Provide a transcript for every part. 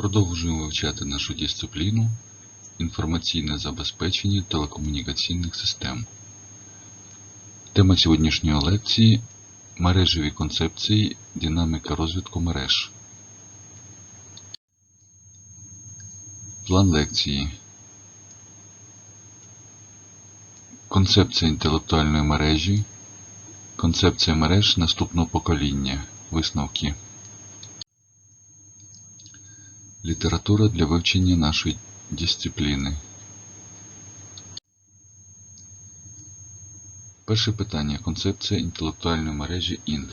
Продовжуємо вивчати нашу дисципліну інформаційне забезпечення телекомунікаційних систем. Тема сьогоднішньої лекції мережеві концепції, динаміка розвитку мереж. План лекції. Концепція інтелектуальної мережі. Концепція мереж наступного покоління. Висновки. Література для вивчення нашої дисципліни. Перше питання. Концепція інтелектуальної мережі ІН.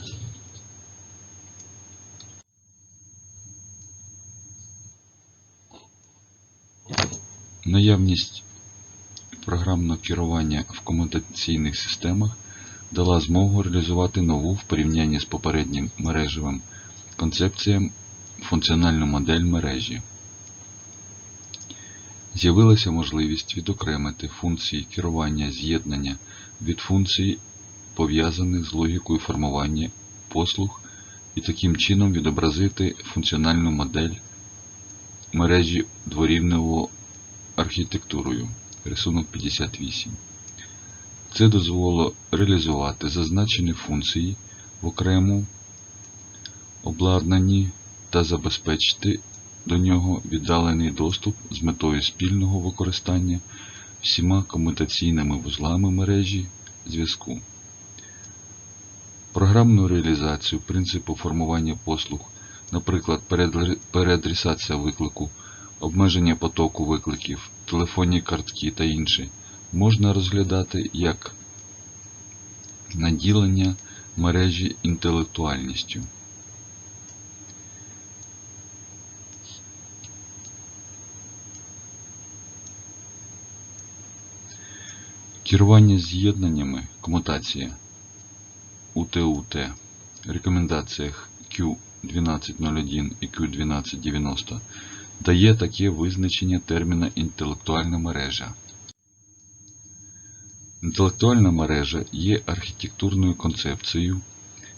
Наявність програмного керування в комутаційних системах дала змогу реалізувати нову в порівнянні з попереднім мережевим концепціям функціональну модель мережі. З'явилася можливість відокремити функції керування з'єднання від функцій, пов'язаних з логікою формування послуг, і таким чином відобразити функціональну модель мережі дворівневою архітектурою. Рисунок 58. Це дозволило реалізувати зазначені функції в окрему обладнанні та забезпечити до нього віддалений доступ з метою спільного використання всіма комутаційними вузлами мережі зв'язку. Програмну реалізацію принципу формування послуг, наприклад, переадресація виклику, обмеження потоку викликів, телефонні картки та інше, можна розглядати як наділення мережі інтелектуальністю. Керування з'єднаннями комутація УТУТ рекомендаціях Q1201 і Q1290 дає таке визначення терміна інтелектуальна мережа. Інтелектуальна мережа є архітектурною концепцією,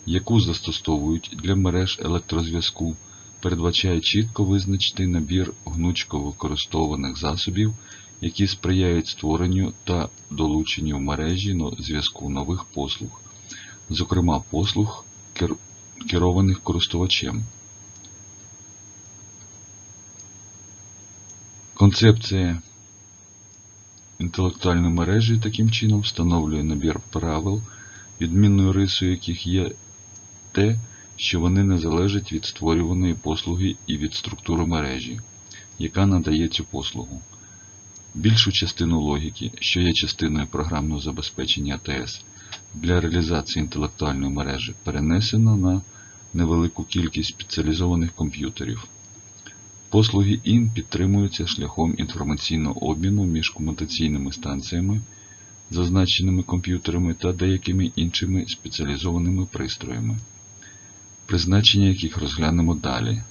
яку застосовують для мереж електрозв'язку, передбачає чітко визначений набір гнучко використовуваних засобів, які сприяють створенню та долученню в мережі зв'язку нових послуг, зокрема послуг, керованих користувачем. Концепція інтелектуальної мережі таким чином встановлює набір правил, відмінною рисою яких є те, що вони не залежать від створюваної послуги і від структури мережі, яка надає цю послугу. Більшу частину логіки, що є частиною програмного забезпечення АТС, для реалізації інтелектуальної мережі перенесено на невелику кількість спеціалізованих комп'ютерів. Послуги ІН підтримуються шляхом інформаційного обміну між комутаційними станціями, зазначеними комп'ютерами та деякими іншими спеціалізованими пристроями, призначення яких розглянемо далі.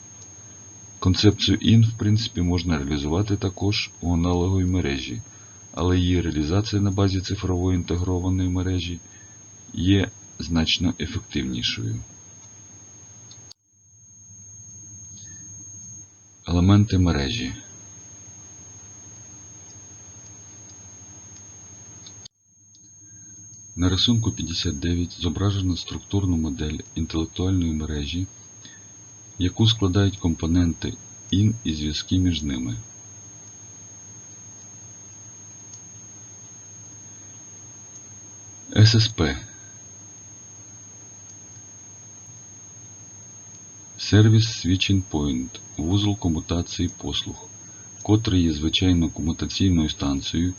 Концепцію IN, в принципі, можна реалізувати також у аналоговій мережі, але її реалізація на базі цифрової інтегрованої мережі є значно ефективнішою. Елементи мережі. На рисунку 59 зображено структурну модель інтелектуальної мережі, яку складають компоненти ін і зв'язки між ними. ССП Сервіс Switching Point – вузол комутації послуг, котрий є звичайно комутаційною станцією,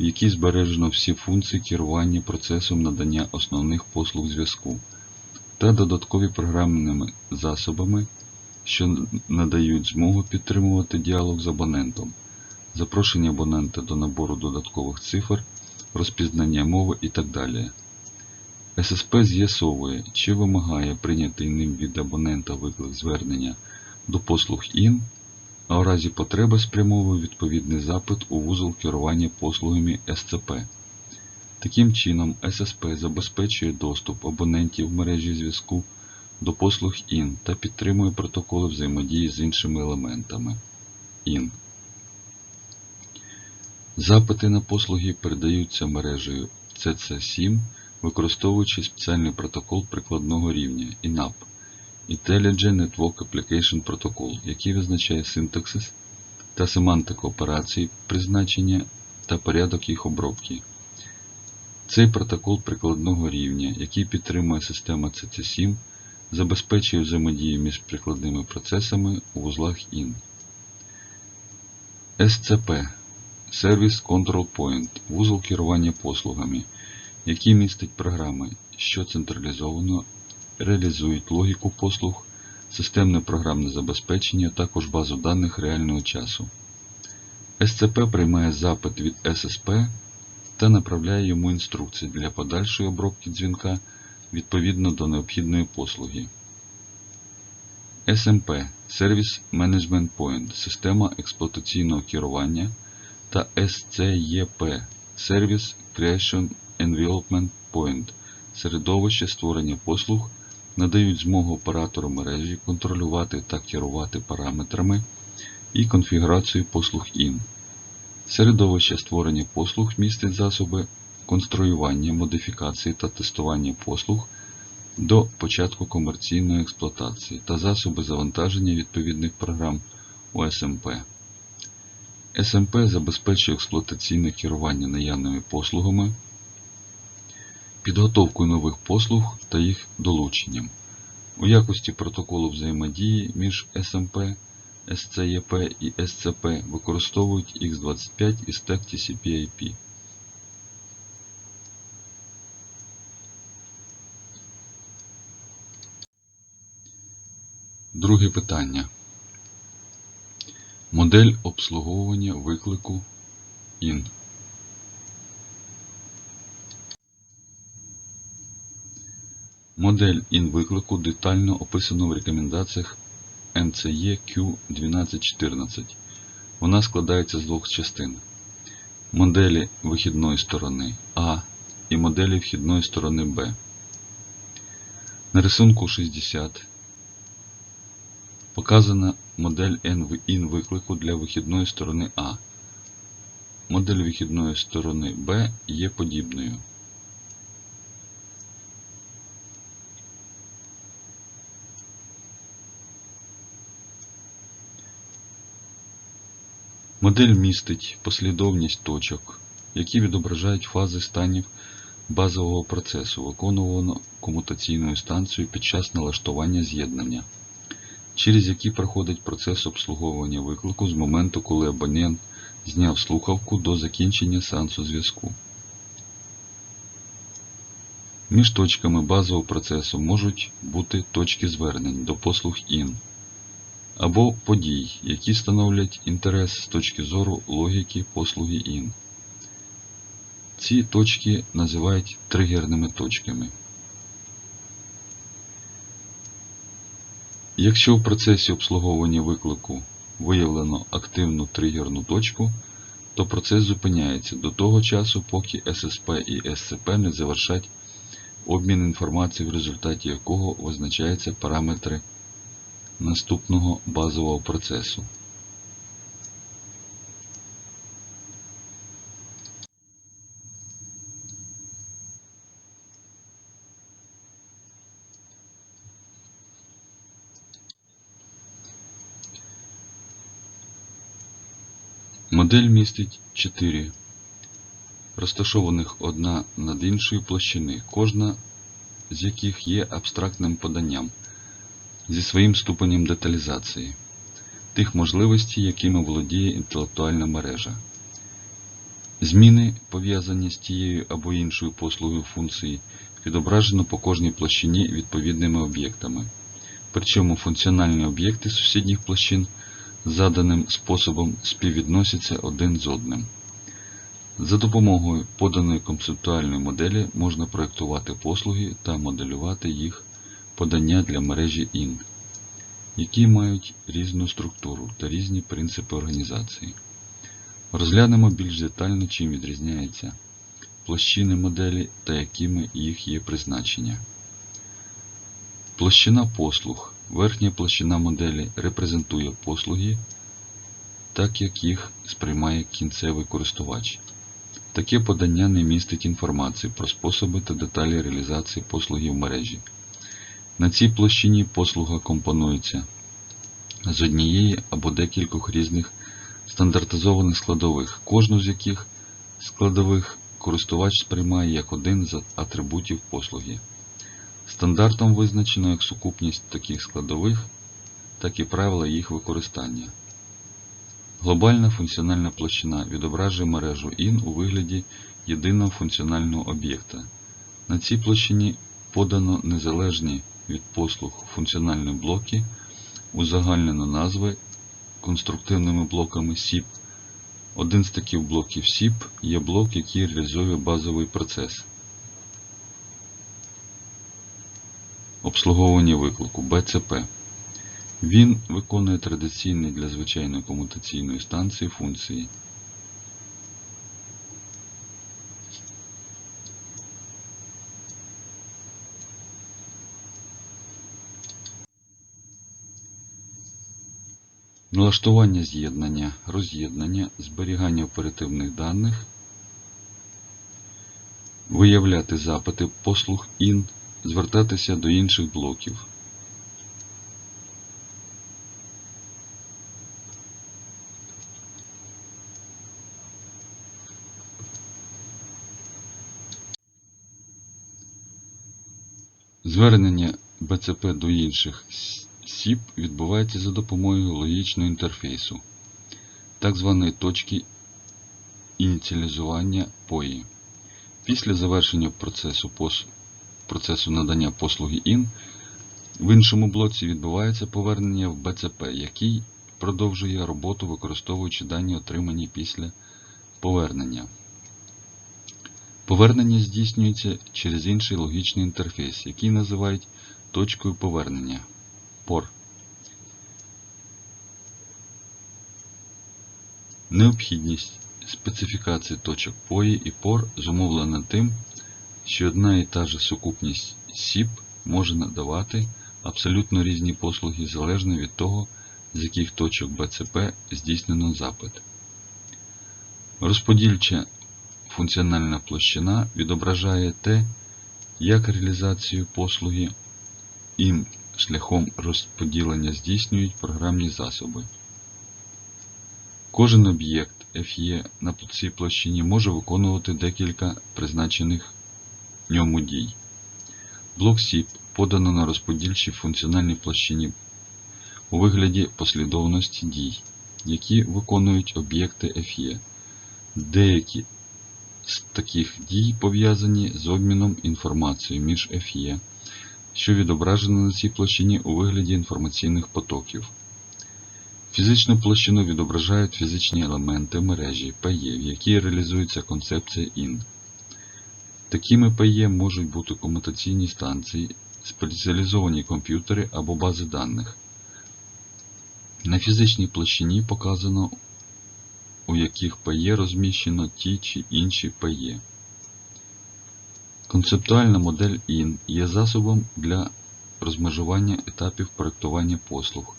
в якій збережено всі функції керування процесом надання основних послуг зв'язку та додаткові програмними засобами, що надають змогу підтримувати діалог з абонентом, запрошення абонента до набору додаткових цифр, розпізнання мови і так далі. ССП з'ясовує, чи вимагає прийнятий ним від абонента виклик звернення до послуг ІН, а у разі потреби спрямовує відповідний запит у вузол керування послугами СЦП. Таким чином, ССП забезпечує доступ абонентів в мережі зв'язку до послуг IN та підтримує протоколи взаємодії з іншими елементами IN. Запити на послуги передаються мережею CC7, використовуючи спеціальний протокол прикладного рівня INAP IntelliJ Network Application Protocol, який визначає синтаксис та семантику операцій, призначення та порядок їх обробки. Цей протокол прикладного рівня, який підтримує система CC7, забезпечує взаємодію між прикладними процесами у вузлах IN. SCP Service Control Point вузол керування послугами, який містить програми, що централізовано реалізують логіку послуг, системне програмне забезпечення, також базу даних реального часу. SCP приймає запит від SSP та направляє йому інструкції для подальшої обробки дзвінка відповідно до необхідної послуги. SMP Service Management Point система експлуатаційного керування та SCEP Service Creation Envelopment Point середовище створення послуг надають змогу оператору мережі контролювати та керувати параметрами і конфігурацією послуг IN. Середовище створення послуг містить засоби конструювання, модифікації та тестування послуг до початку комерційної експлуатації та засоби завантаження відповідних програм у SMP. SMP забезпечує експлуатаційне керування наявними послугами, підготовкою нових послуг та їх долученням. У якості протоколу взаємодії між SMP, SCEP і SCP використовують X25 і стек TCP/IP. Друге питання. Модель обслуговування виклику IN. Модель IN виклику детально описано в рекомендаціях MCE Q1214. Вона складається з двох частин. Моделі вихідної сторони А і моделі вхідної сторони Б. На рисунку 60 показана модель IN виклику для вихідної сторони А. Модель вихідної сторони Б є подібною. Модель містить послідовність точок, які відображають фази станів базового процесу, виконуваного комутаційною станцією під час налаштування з'єднання, через які проходить процес обслуговування виклику з моменту, коли абонент зняв слухавку до закінчення сеансу зв'язку. Між точками базового процесу можуть бути точки звернень до послуг IN або подій, які становлять інтерес з точки зору логіки послуги IN. Ці точки називають тригерними точками. Якщо в процесі обслуговування виклику виявлено активну тригерну точку, то процес зупиняється до того часу, поки SSP і SCP не завершать обмін інформацією, в результаті якого визначаються параметри наступного базового процесу. Модель містить 4 розташованих одна над іншою площини, кожна з яких є абстрактним поданням зі своїм ступенем деталізації, тих можливостей, якими володіє інтелектуальна мережа. Зміни, пов'язані з тією або іншою послугою функції, відображено по кожній площині відповідними об'єктами. Причому функціональні об'єкти сусідніх площин заданим способом співвідносяться один з одним. За допомогою поданої концептуальної моделі можна проєктувати послуги та моделювати їх подання для мережі IN, які мають різну структуру та різні принципи організації. Розглянемо більш детально, чим відрізняються площини моделі та якими їх є призначення. Площина послуг. Верхня площина моделі репрезентує послуги, так як їх сприймає кінцевий користувач. Таке подання не містить інформації про способи та деталі реалізації послуги в мережі. На цій площині послуга компонується з однієї або декількох різних стандартизованих складових, кожну з яких складових користувач сприймає як один з атрибутів послуги. Стандартом визначено як сукупність таких складових, так і правила їх використання. Глобальна функціональна площина відображує мережу IN у вигляді єдиного функціонального об'єкта. На цій площині подано незалежні від послуг функціональні блоки, узагальнено назви конструктивними блоками SIP. Один з таких блоків SIP є блок, який реалізує базовий процес. Обслуговування виклику BCP. Він виконує традиційні для звичайної комутаційної станції функції. Налаштування з'єднання, роз'єднання, зберігання оперативних даних, виявляти запити послуг IN, звертатися до інших блоків. Звернення БЦП до інших СІП відбувається за допомогою логічного інтерфейсу, так званої точки ініціалізування POI. Після завершення процесу, процесу надання послуги IN в іншому блоці відбувається повернення в БЦП, який продовжує роботу, використовуючи дані, отримані після повернення. Повернення здійснюється через інший логічний інтерфейс, який називають точкою повернення POR. Необхідність специфікації точок POI і POR зумовлена тим, що одна і та же сукупність SIP може надавати абсолютно різні послуги залежно від того, з яких точок BCP здійснено запит. Розподільча функціональна площина відображає те, як реалізацію послуги їм шляхом розподілення здійснюють програмні засоби. Кожен об'єкт FE на цій площині може виконувати декілька призначених ньому дій. Блок SIP подано на розподільчій функціональній площині у вигляді послідовності дій, які виконують об'єкти FE. Деякі з таких дій пов'язані з обміном інформацією між FE, що відображено на цій площині у вигляді інформаційних потоків. Фізичну площину відображають фізичні елементи мережі PE, в якій реалізується концепція IN. Такими PE можуть бути комутаційні станції, спеціалізовані комп'ютери або бази даних. На фізичній площині показано, у яких PE розміщено ті чи інші PE. Концептуальна модель IN є засобом для розмежування етапів проектування послуг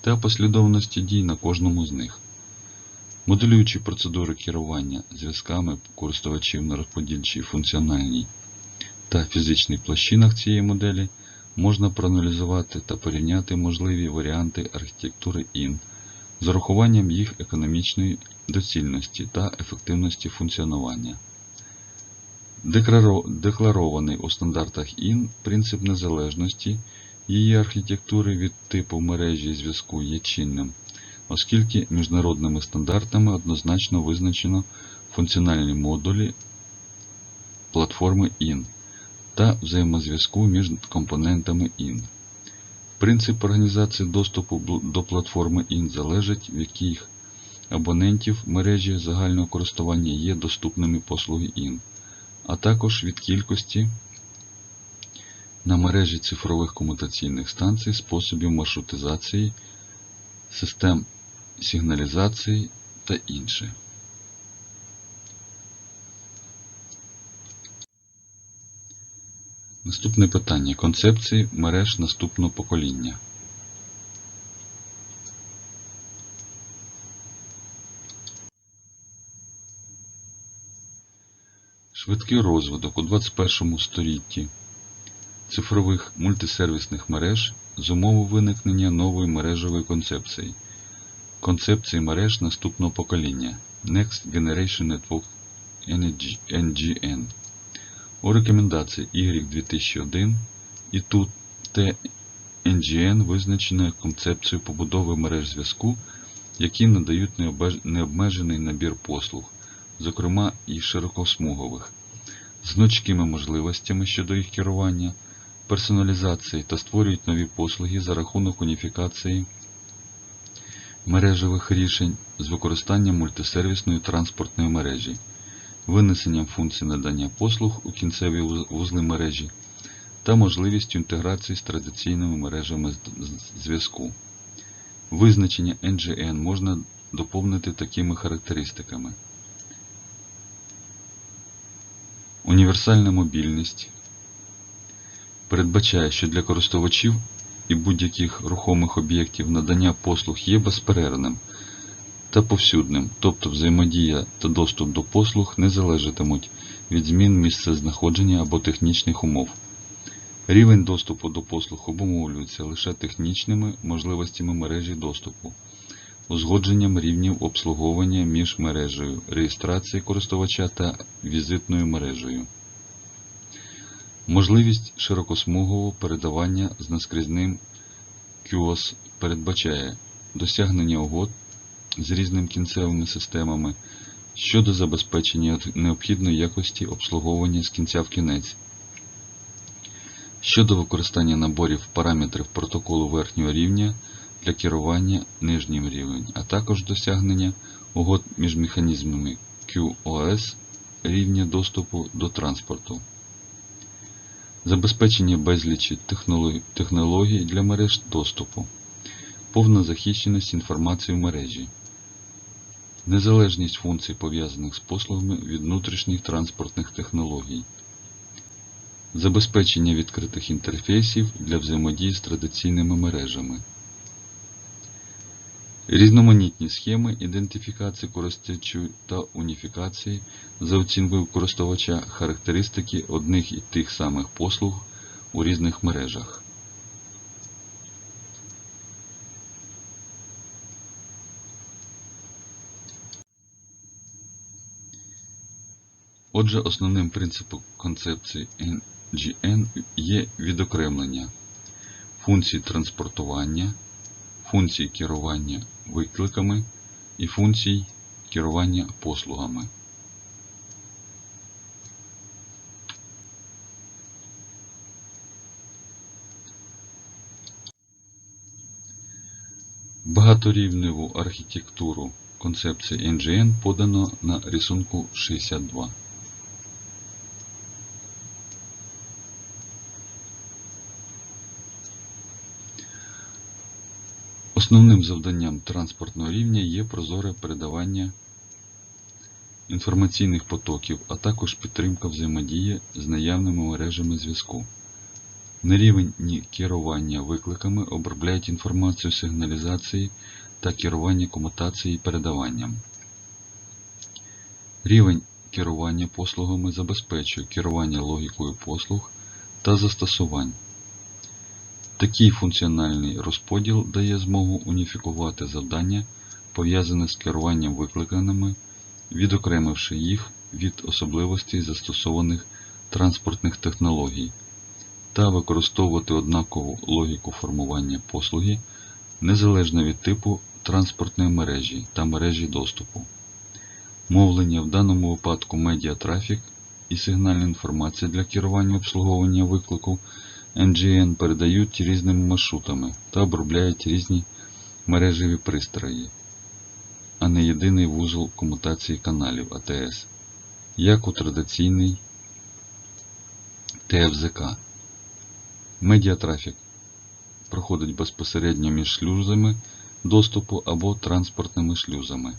та послідовності дій на кожному з них. Моделюючи процедури керування зв'язками користувачів на розподільчій функціональній та фізичній площинах цієї моделі, можна проаналізувати та порівняти можливі варіанти архітектури IN з урахуванням їх економічної доцільності та ефективності функціонування. Декларований у стандартах IN принцип незалежності її архітектури від типу мережі зв'язку є чинним, оскільки міжнародними стандартами однозначно визначено функціональні модулі платформи IN та взаємозв'язку між компонентами IN. Принцип організації доступу до платформи IN залежить, в яких абонентів мережі загального користування є доступними послуги IN, а також від кількості на мережі цифрових комутаційних станцій, способів маршрутизації, систем сигналізації та інше. Наступне питання. Концепції мереж наступного покоління. Швидкий розвиток у 21 столітті цифрових мультисервісних мереж зумовив виникнення нової мережевої концепції. Концепції мереж наступного покоління Next Generation Network NGN. У рекомендації Y 2001 і тут TNGN визначено концепцію побудови мереж зв'язку, які надають необмежений набір послуг, зокрема і широкосмугових, з гнучкими можливостями щодо їх керування, персоналізації та створюють нові послуги за рахунок уніфікації мережевих рішень з використанням мультисервісної транспортної мережі, винесенням функцій надання послуг у кінцеві вузли мережі та можливістю інтеграції з традиційними мережами зв'язку. Визначення NGN можна доповнити такими характеристиками. Універсальна мобільність передбачає, що для користувачів і будь-яких рухомих об'єктів надання послуг є безперервним та повсюдним, тобто взаємодія та доступ до послуг не залежатимуть від змін місцезнаходження або технічних умов. Рівень доступу до послуг обумовлюється лише технічними можливостями мережі доступу, узгодженням рівнів обслуговування між мережею реєстрації користувача та візитною мережею. Можливість широкосмугового передавання з наскрізним QoS передбачає досягнення угод з різними кінцевими системами щодо забезпечення необхідної якості обслуговування з кінця в кінець. Щодо використання наборів параметрів протоколу верхнього рівня для керування нижнім рівнем, а також досягнення угод між механізмами QoS рівня доступу до транспорту. Забезпечення безлічі технологій для мереж доступу, повна захищеність інформації в мережі, незалежність функцій пов'язаних з послугами від внутрішніх транспортних технологій, забезпечення відкритих інтерфейсів для взаємодії з традиційними мережами, різноманітні схеми ідентифікації користувачів та уніфікації за оцінкою користувача характеристики одних і тих самих послуг у різних мережах. Отже, основним принципом концепції NGN є відокремлення функцій транспортування, функцій керування викликами і функцій керування послугами. Багаторівневу архітектуру концепції NGN подано на рисунку 62. Основним завданням транспортного рівня є прозоре передавання інформаційних потоків, а також підтримка взаємодії з наявними мережами зв'язку. На рівні керування викликами обробляють інформацію сигналізації та керування комутації і передаванням. Рівень керування послугами забезпечує керування логікою послуг та застосувань. Такий функціональний розподіл дає змогу уніфікувати завдання, пов'язане з керуванням викликаними, відокремивши їх від особливостей застосованих транспортних технологій, та використовувати однакову логіку формування послуги незалежно від типу транспортної мережі та мережі доступу. Мовлення в даному випадку медіатрафік і сигнальна інформація для керування обслуговування виклику NGN передають різними маршрутами та обробляють різні мережеві пристрої, а не єдиний вузол комутації каналів АТС, як у традиційний ТФЗК. Медіатрафік проходить безпосередньо між шлюзами доступу або транспортними шлюзами.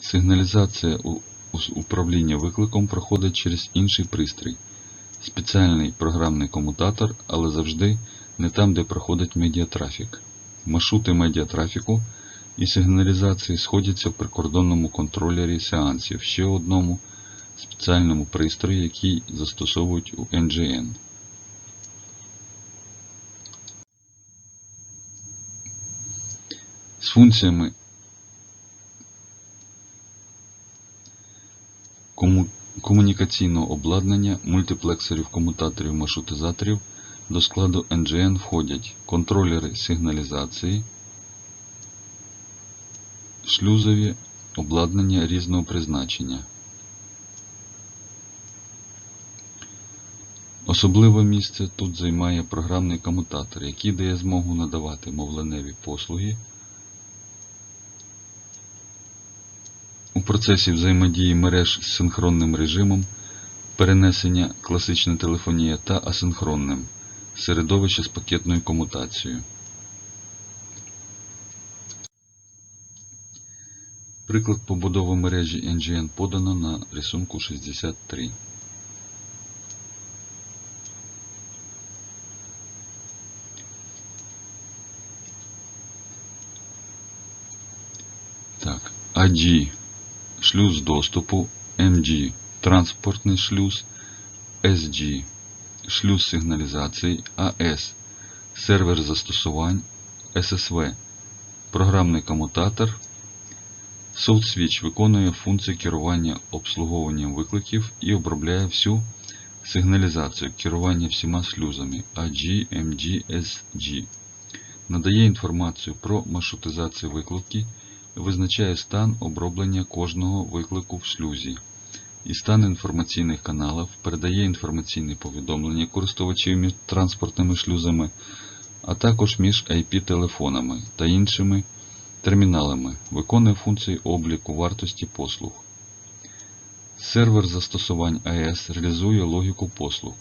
Сигналізація управління викликом проходить через інший пристрій спеціальний програмний комутатор, але завжди не там, де проходить медіатрафік. Маршрути медіатрафіку і сигналізації сходяться в прикордонному контролері сеансів, ще одному спеціальному пристрої, який застосовують у NGN. З функціями кому- комунікаційного обладнання, мультиплексорів, комутаторів, маршрутизаторів до складу NGN входять контролери сигналізації, шлюзові обладнання різного призначення. Особливе місце тут займає програмний комутатор, який дає змогу надавати мовленеві послуги процесі взаємодії мереж з синхронним режимом, перенесення класична телефонія та асинхронним середовище з пакетною комутацією. Приклад побудови мережі NGN подано на рисунку 63. Так, AG шлюз доступу, MG транспортний шлюз, SG шлюз сигналізації, AS сервер застосувань, SSV програмний комутатор. SoftSwitch виконує функції керування обслуговуванням викликів і обробляє всю сигналізацію керування всіма шлюзами AG, MG, SG. Надає інформацію про маршрутизацію виклики, визначає стан оброблення кожного виклику в шлюзі і стан інформаційних каналів, передає інформаційні повідомлення користувачів між транспортними шлюзами, а також між IP-телефонами та іншими терміналами, виконує функції обліку вартості послуг. Сервер застосувань АЕС реалізує логіку послуг.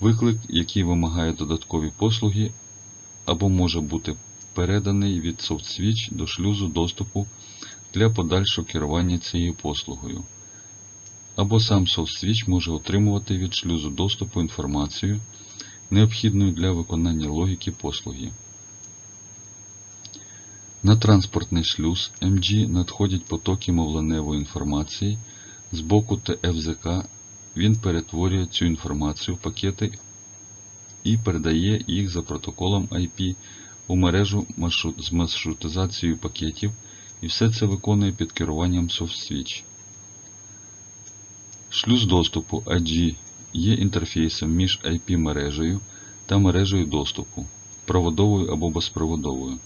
Виклик, який вимагає додаткові послуги, або може бути переданий від SoftSwitch до шлюзу доступу для подальшого керування цією послугою. Або сам SoftSwitch може отримувати від шлюзу доступу інформацію, необхідну для виконання логіки послуги. На транспортний шлюз MG надходять потоки мовленевої інформації з боку ТФЗК. Він перетворює цю інформацію в пакети і передає їх за протоколом IP у мережу маршрут- з маршрутизацією пакетів, і все це виконує під керуванням SoftSwitch. Шлюз доступу AG є інтерфейсом між IP-мережею та мережею доступу, проводовою або безпроводовою.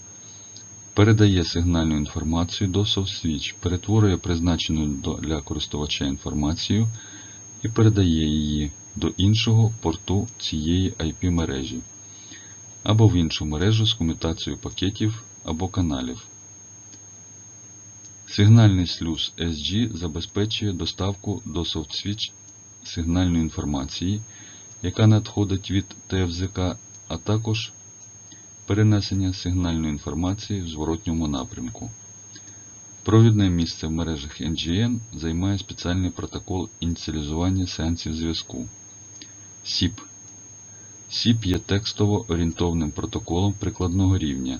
Передає сигнальну інформацію до SoftSwitch, перетворює призначену для користувача інформацію і передає її до іншого порту цієї IP-мережі або в іншу мережу з комутацією пакетів або каналів. Сигнальний шлюз SG забезпечує доставку до SoftSwitch сигнальної інформації, яка надходить від ТФЗК, а також перенесення сигнальної інформації в зворотньому напрямку. Провідне місце в мережах NGN займає спеціальний протокол ініціалізування сеансів зв'язку SIP. SIP є текстово орієнтовним протоколом прикладного рівня,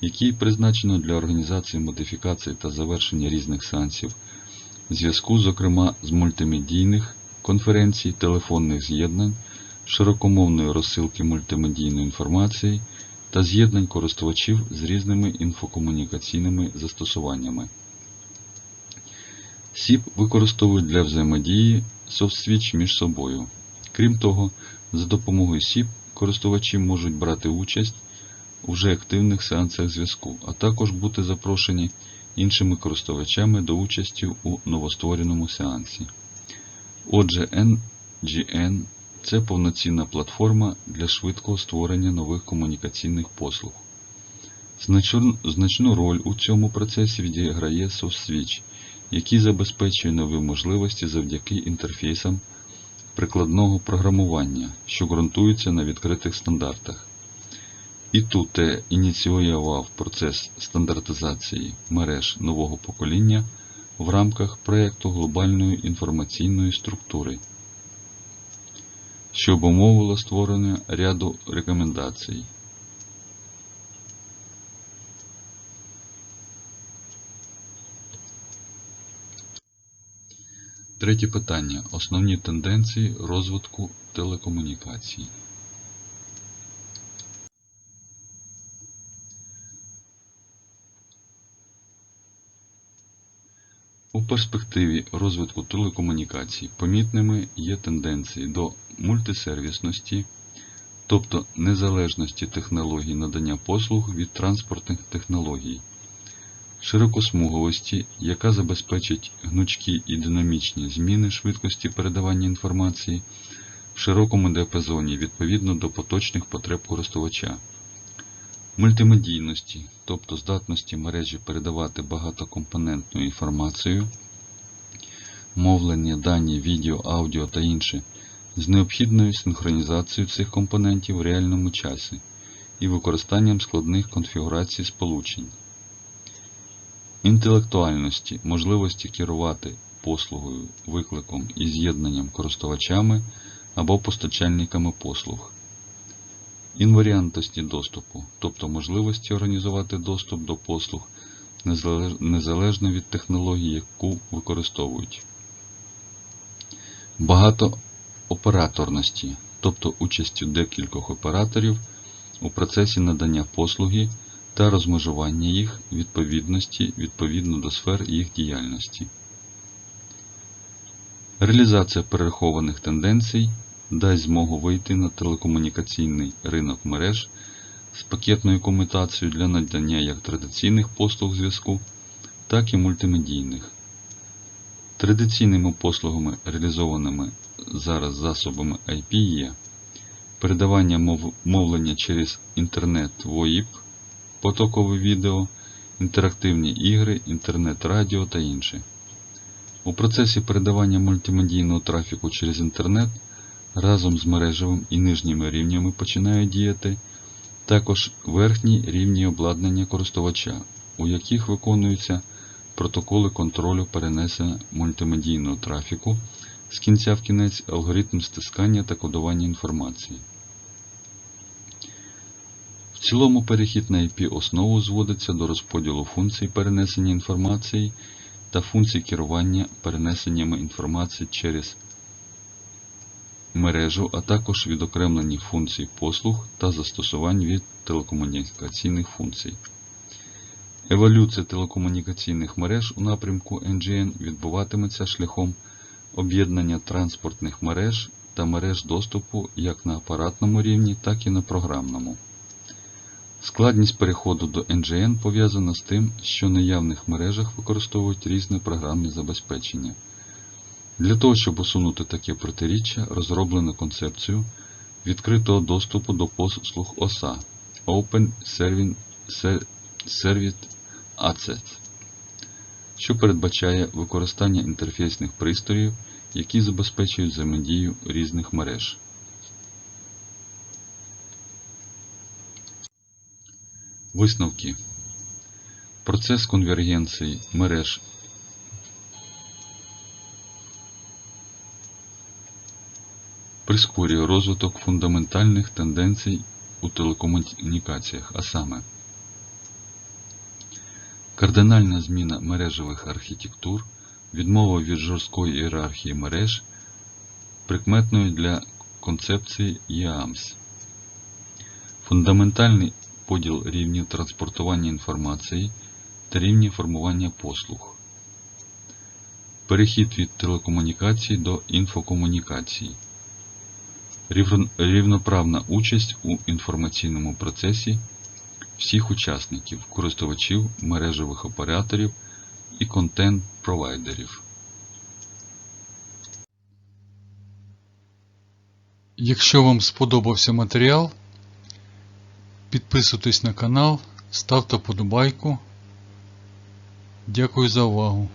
який призначено для організації модифікацій та завершення різних сеансів зв'язку, зокрема з мультимедійних конференцій, телефонних з'єднань, широкомовної розсилки мультимедійної інформації та з'єднань користувачів з різними інфокомунікаційними застосуваннями. SIP використовують для взаємодії SoftSwitch між собою. Крім того, за допомогою SIP користувачі можуть брати участь у вже активних сеансах зв'язку, а також бути запрошені іншими користувачами до участі у новоствореному сеансі. Отже, NGN це повноцінна платформа для швидкого створення нових комунікаційних послуг. Значну роль у цьому процесі відіграє SoftSwitch, який забезпечує нові можливості завдяки інтерфейсам прикладного програмування, що ґрунтується на відкритих стандартах. І тут ініціював процес стандартизації мереж нового покоління в рамках проєкту глобальної інформаційної структури. що обумовило створення ряду рекомендацій. Третє питання. Основні тенденції розвитку телекомунікацій. У перспективі розвитку телекомунікацій помітними є тенденції до мультисервісності, тобто незалежності технологій надання послуг від транспортних технологій, широкосмуговості, яка забезпечить гнучкі і динамічні зміни швидкості передавання інформації в широкому діапазоні відповідно до поточних потреб користувача, мультимедійності, тобто здатності мережі передавати багатокомпонентну інформацію, мовлення, дані, відео, аудіо та інше з необхідною синхронізацією цих компонентів в реальному часі і використанням складних конфігурацій сполучень. Інтелектуальності можливості керувати послугою, викликом і з'єднанням користувачами або постачальниками послуг. Інваріантності доступу, тобто можливості організувати доступ до послуг незалежно від технології, яку використовують. Багатооператорності, тобто участю декількох операторів у процесі надання послуги та розмежування їх відповідності відповідно до сфер їх діяльності. Реалізація перерахованих тенденцій дасть змогу вийти на телекомунікаційний ринок мереж з пакетною комутацією для надання як традиційних послуг зв'язку, так і мультимедійних. Традиційними послугами, реалізованими зараз засобами IP є передавання мов- мовлення через інтернет ВОІП, потокове відео, інтерактивні ігри, інтернет-радіо та інше. У процесі передавання мультимедійного трафіку через інтернет разом з мережевим і нижніми рівнями починають діяти також верхні рівні обладнання користувача, у яких виконуються протоколи контролю перенесення мультимедійного трафіку з кінця в кінець алгоритм стискання та кодування інформації. Цілому перехід на IP основу зводиться до розподілу функцій перенесення інформації та функцій керування перенесеннями інформації через мережу, а також відокремлені функцій послуг та застосувань від телекомунікаційних функцій. Еволюція телекомунікаційних мереж у напрямку NGN відбуватиметься шляхом об'єднання транспортних мереж та мереж доступу як на апаратному рівні, так і на програмному. Складність переходу до NGN пов'язана з тим, що в наявних мережах використовують різне програмне забезпечення. Для того, щоб усунути таке протиріччя, розроблено концепцію відкритого доступу до послуг OSA Open Service Access, що передбачає використання інтерфейсних пристроїв, які забезпечують взаємодію різних мереж. Висновки. Процес конвергенції мереж прискорює розвиток фундаментальних тенденцій у телекомунікаціях, а саме кардинальна зміна мережевих архітектур, відмова від жорсткої ієрархії мереж, прикметною для концепції ЄАМС, фундаментальний поділ рівнів транспортування інформації та рівні формування послуг, перехід від телекомунікацій до інфокомунікацій. Рівноправна участь у інформаційному процесі всіх учасників, користувачів, мережевих операторів і контент-провайдерів. Якщо вам сподобався матеріал, підписуйтесь на канал, ставте подобайку. Дякую за увагу.